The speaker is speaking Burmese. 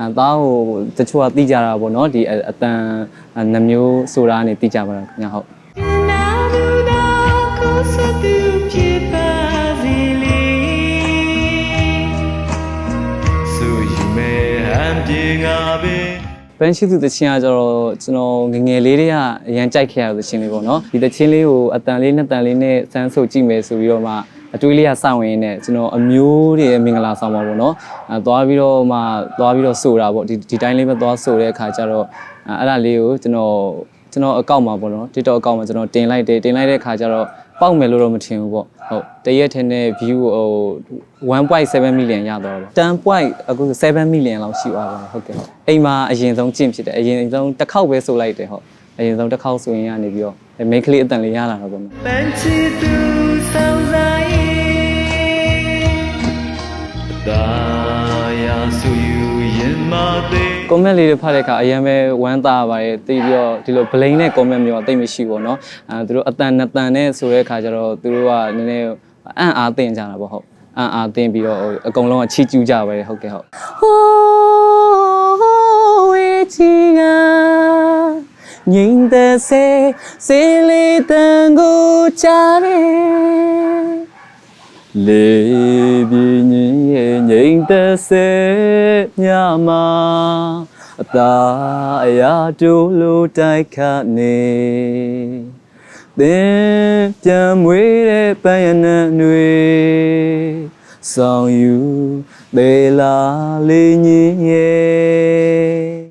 အဲသားကိုတချို့ကသိကြတာပေါ့နော်ဒီအအတန်နှမျိုးဆိုတာကနေသိကြပါတော့ခင်ဗျဟုတ်နာလူနာကိုစတူဖြစ်ပါစေလေဆိုရင်မဲဟန်ပြေငါပဲဘန်ရှိသူတချင်းကကျတော့ကျွန်တော်ငယ်ငယ်လေးတွေကအရန်ကြိုက်ခဲ့ရတဲ့တချင်းလေးပေါ့နော်ဒီတချင်းလေးကိုအတန်လေးနှစ်တန်လေးနဲ့စမ်းဆုပ်ကြည့်မယ်ဆိုပြီးတော့မှ အတွေးလေးကစောင့်ရင်းနဲ့ကျွန်တော်အမျိုးတွေရဲ့မင်္ဂလာဆောင်ပါပေါ့နော်အဲသွားပြီးတော့မှသွားပြီးတော့ဆိုတာပေါ့ဒီဒီတိုင်းလေးပဲသွားဆိုတဲ့အခါကျတော့အဲအဲ့ဒါလေးကိုကျွန်တော်ကျွန်တော်အကောင့်မှာပေါ့နော် TikTok အကောင့်မှာကျွန်တော်တင်လိုက်တယ်တင်လိုက်တဲ့အခါကျတော့ပေါက်မယ်လို့တော့မထင်ဘူးပေါ့ဟုတ်တရက်ထင်းတဲ့ view ဟို1.7 million ရတော့တယ်10 point အခု7 million လောက်ရှိသွားပါဟုတ်ကဲ့ဟုတ်အိမ်မှာအရင်ဆုံးကျင့်ဖြစ်တယ်အရင်ဆုံးတစ်ခေါက်ပဲဆိုလိုက်တယ်ဟုတ်အရင်ဆုံးတစ်ခေါက်ဆိုရင်ရနေပြီးတော့မိန်းကလေးအတန်လေးရလာတော့ပေါ့နော် မသေး comment လေးတွေဖတ်တဲ့အခါအရင်ပဲဝမ်းသာပါတယ်တိပြီးတော့ဒီလို blame နဲ့ comment မျိုးကတိတ်မရှိဘူးเนาะအဲသူတို့အတန်နှစ်တန်နဲ့ဆိုတဲ့အခါကျတော့သူတို့ကနည်းနည်းအံ့အားသင်ကြတာပေါ့ဟုတ်အံ့အားသင်ပြီးတော့ဟိုအကုန်လုံးကချီးကျူးကြပါတယ်ဟုတ်ကဲ့ဟုတ်ဟိုးဝေချီကငိမ့်တဲ့စေစေလေးတန်ကိုချားတယ် လေပြင်းရင် ရဲ့ငိမ့်သက်စေညမှာအသာအရာတို့လိုတိုက်ခတ်နေသင်ပြန်မွေးတဲ့ပန်းရနံတွေဆောင်ယူသေးလာလေးညင်ရဲ့